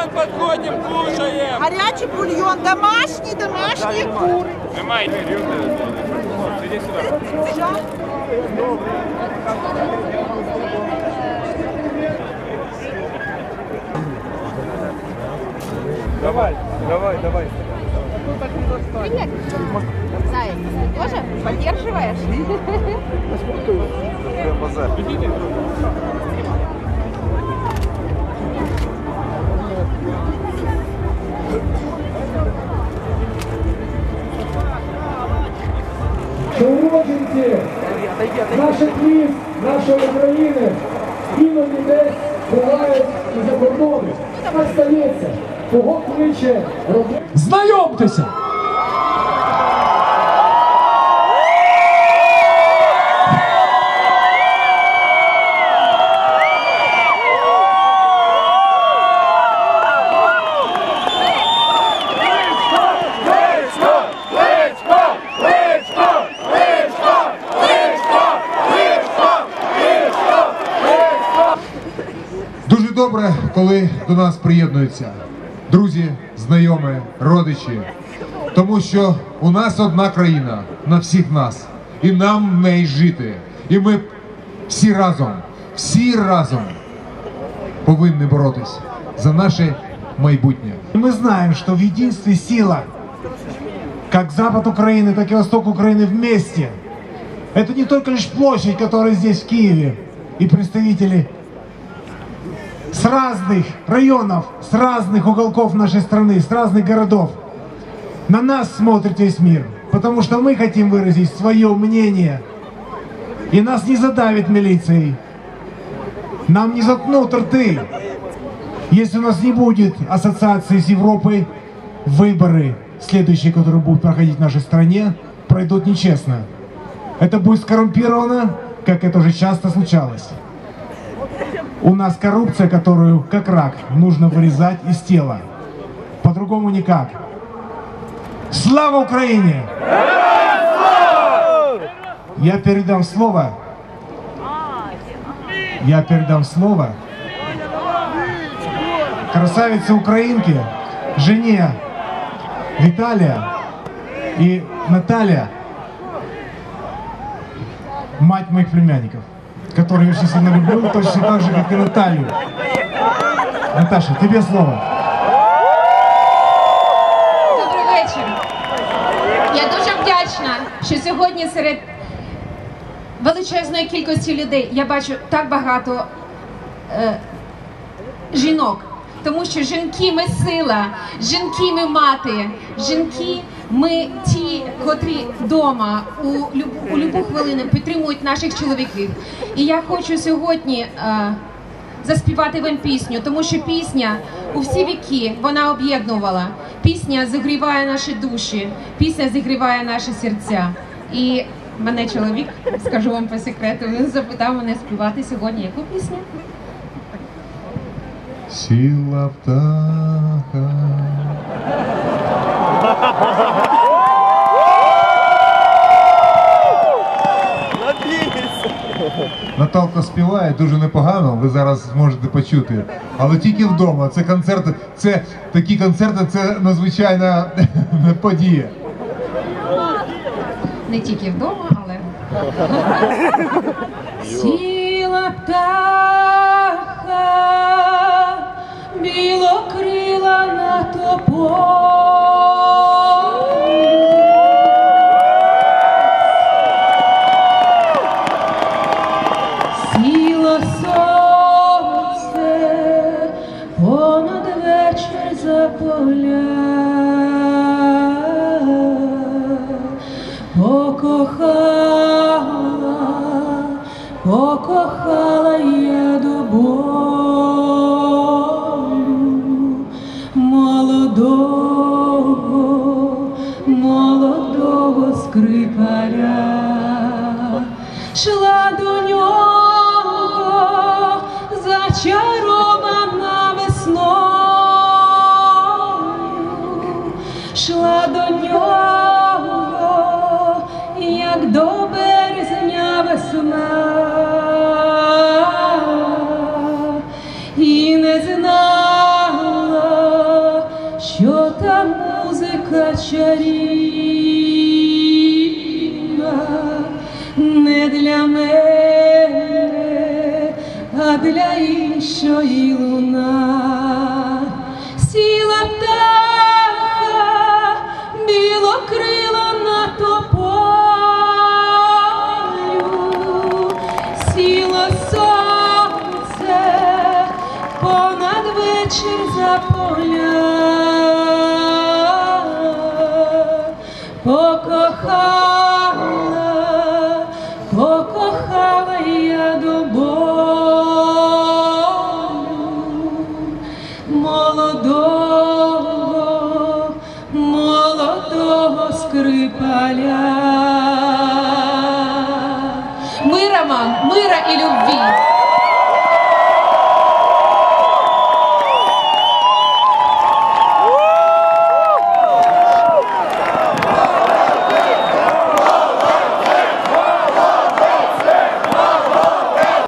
бульйон підходимо, кушаємо. Гарячий бульйон, домашні, домашні кури. Немає. Іди сюди. Давай, давай, давай. Привет. Зай, тоже поддерживаешь? Прям базар. Наших міст, нашої України іноді десь бувають і за кордони. Так стається, кого кличе робити. Знайомтеся! коли до нас приєднуються друзі, знайомі, родичі. Тому що у нас одна країна на всіх нас, і нам в неї жити. І ми всі разом, всі разом повинні боротись за наше майбутнє. И мы знаем, что в единстве сила. Как запад Украины, так и восток Украины вместе. Это не только лишь площадь, которая здесь в Киеве, и представители с разных районов, с разных уголков нашей страны, с разных городов. На нас смотрит весь мир, потому что мы хотим выразить свое мнение. И нас не задавит милицией. Нам не заткнут рты. Если у нас не будет ассоциации с Европой, выборы, следующие, которые будут проходить в нашей стране, пройдут нечестно. Это будет скоррумпировано, как это уже часто случалось. У нас коррупция, которую, как рак, нужно вырезать из тела. По-другому никак. Слава Украине! Я передам слово. Я передам слово красавице украинке, жене Виталия и Наталья, мать моих племянников, которую я очень сильно люблю, точно так же, как и Наталью. Наташа, тебе слово. Добрий вечір. Я дуже вдячна, що сьогодні серед величезної кількості людей я бачу так багато е, жінок. Тому що жінки ми сила, жінки ми мати, жінки ми котрі вдома у любу, у любу хвилину підтримують наших чоловіків. І я хочу сьогодні е, заспівати вам пісню, тому що пісня у всі віки вона об'єднувала. Пісня зігріває наші душі, пісня зігріває наші серця. І мене чоловік, скажу вам по секрету, він запитав мене співати сьогодні яку пісню? Сіла птаха. Наталка співає дуже непогано, ви зараз зможете почути. Але тільки вдома. Це концерти, це такі концерти, це надзвичайна подія. Не тільки вдома, але. Сіла птаха, білокрила на Сіло понад вечір за поля, покохала, покохала я до болю молодого, молодого скрипаря. Шла до Твоя музика чарівна не для мене, а для іншої луна. Сіла птаха, білокрила на тополю, сіло сонце понад вечір за поля. Покохала, покохала я до болю молодого, молодого скрипаля. Мира вам, мира і любві!